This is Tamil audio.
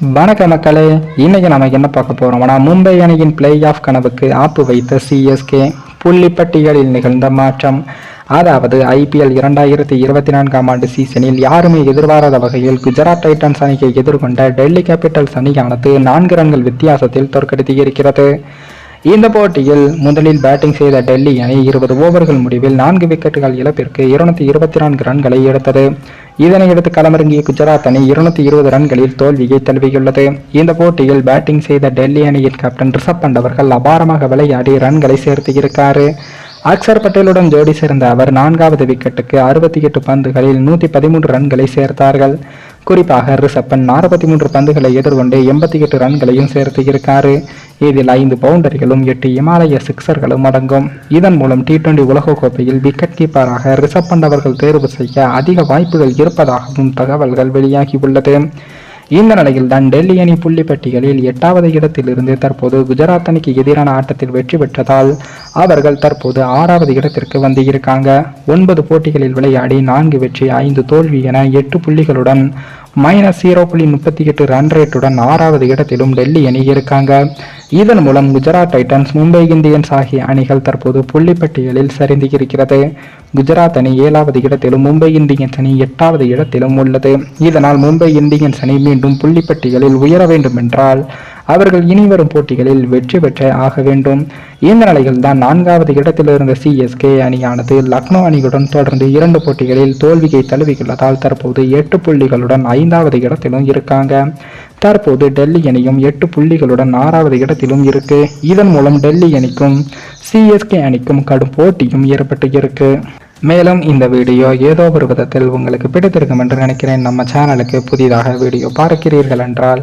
வணக்க மக்களே இன்னைக்கு நம்ம என்ன பார்க்க போறோம்னா மும்பை அணியின் பிளே ஆஃப் கனவுக்கு ஆப்பு வைத்த சிஎஸ்கே புள்ளிப்பட்டியலில் நிகழ்ந்த மாற்றம். அதாவது ஐபிஎல் இரண்டாயிரத்தி இருபத்தி நான்காம் ஆண்டு சீசனில் யாருமே எதிர்பாராத வகையில் குஜராத் டைட்டன்ஸ் அணியை எதிர்கொண்ட டெல்லி கேபிட்டல்ஸ் அணியானது நான்கு ரன்கள் வித்தியாசத்தில் தோற்கடித்து இருக்கிறது. இந்த போட்டியில் முதலில் பேட்டிங் செய்த டெல்லி அணி இருபது ஓவர்கள் முடிவில் நான்கு விக்கெட்டுகள் இழப்பிற்கு இருநூத்தி இருபத்தி நான்கு ரன்களை எடுத்தது. இதனையடுத்து களமிறங்கிய குஜராத் அணி இருநூத்தி இருபது ரன்களில் தோல்வியை தழுவியுள்ளது. இந்த போட்டியில் பேட்டிங் செய்த டெல்லி அணியின் கேப்டன் ரிஷப் பண்ட் அவர்கள் அபாரமாக விளையாடி ரன்களை சேர்த்து இருக்காரு. அக்சர் பட்டேலுடன் ஜோடி சேர்ந்த அவர் நான்காவது விக்கெட்டுக்கு அறுபத்தி எட்டு பந்துகளில் நூற்றி பதிமூன்று ரன்களை சேர்த்தார்கள். குறிப்பாக ரிஷப்பன் நாற்பத்தி மூன்று பந்துகளை எதிர்கொண்டு எண்பத்தி எட்டு ரன்களையும் சேர்த்து இருக்காரு. இதில் ஐந்து பவுண்டரிகளும் எட்டு இமாலய சிக்சர்களும் அடங்கும். இதன் மூலம் டி டுவெண்டி உலகக்கோப்பையில் விக்கெட் கீப்பராக ரிஷப் பண்ட் அவர்கள் தேர்வு செய்ய அதிக வாய்ப்புகள் இருப்பதாகவும் தகவல்கள் வெளியாகியுள்ளது இந்த நிலையில் தான் டெல்லி அணி புள்ளி பட்டியலில் எட்டாவது இடத்திலிருந்து தற்போது குஜராத் அணிக்கு எதிரான ஆட்டத்தில் வெற்றி பெற்றதால் அவர்கள் தற்போது ஆறாவது இடத்திற்கு வந்து இருக்காங்க ஒன்பது போட்டிகளில் விளையாடி நான்கு வெற்றி ஐந்து தோல்வி என எட்டு புள்ளிகளுடன் மைனஸ் ஜீரோ புள்ளி முப்பத்தி எட்டு ரன் ரேட்டுடன் ஆறாவது இடத்திலும் டெல்லி அணி இருக்காங்க. இதன் மூலம் குஜராத் டைட்டன்ஸ் மும்பை இந்தியன்ஸ் ஆகிய அணிகள் தற்போது புள்ளிப்பட்டியலில் சரிந்து இருக்கிறது குஜராத் அணி ஏழாவது இடத்திலும் மும்பை இந்தியன்ஸ் அணி எட்டாவது இடத்திலும் உள்ளது. இதனால் மும்பை இந்தியன்ஸ் அணி மீண்டும் புள்ளிப்பட்டியலில் உயர வேண்டும் என்றால் அவர்கள் இனி வரும் போட்டிகளில் வெற்றி பெற்ற ஆக வேண்டும். இந்த நிலையில் தான் நான்காவது இடத்தில் இருந்த சிஎஸ்கே அணியானது லக்னோ அணியுடன் தொடர்ந்து இரண்டு போட்டிகளில் தோல்வியை தழுவியுள்ளதால் தற்போது எட்டு புள்ளிகளுடன் ஐந்தாவது இடத்திலும் இருக்காங்க. தற்போது டெல்லி அணியும் எட்டு புள்ளிகளுடன் ஆறாவது இடத்திலும் இருக்கு. இதன் மூலம் டெல்லி அணிக்கும் சிஎஸ்கே அணிக்கும் கடும் போட்டியும் ஏற்பட்டு இருக்கு. மேலும் இந்த வீடியோ ஏதோ ஒரு விதத்தில் உங்களுக்கு பிடித்திருக்கும் என்று நினைக்கிறேன். நம்ம சேனலுக்கு புதிதாக வீடியோ பார்க்கிறீர்கள் என்றால்